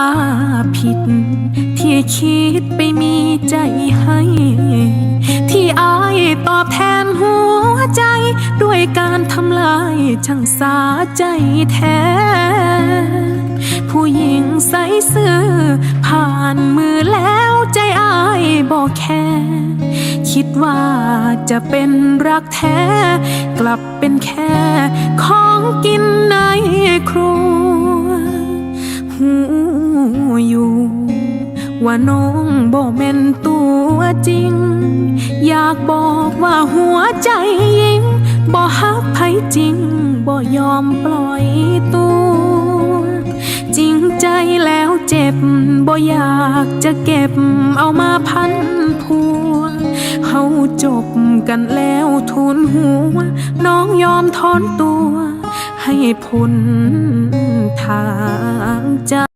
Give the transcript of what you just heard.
าผิด ที่คิดไปมีใจให้ ที่อายตอบแทนหัวใจ ด้วยการทำลายช่างสาใจแท้ผู้หญิงใส่ซื่อผ่านมือแล้วใจอายบอกแค่ คิดว่าจะเป็นรักแท้ กลับเป็นแค่ของกินในครัวหู อยู่ ว่าน้องบ่แม่นตัวจริง อยากบอกว่าหัวใจยิงบ่ฮักไผจริงบ่ยอมปล่อยตัว จริงใจแล้วเจ็บบ่อยากจะเก็บเอามาพันพัวเฮาจบกันแล้วทุนหัว น้องยอมถอนตัว ให้พ้นทางใจ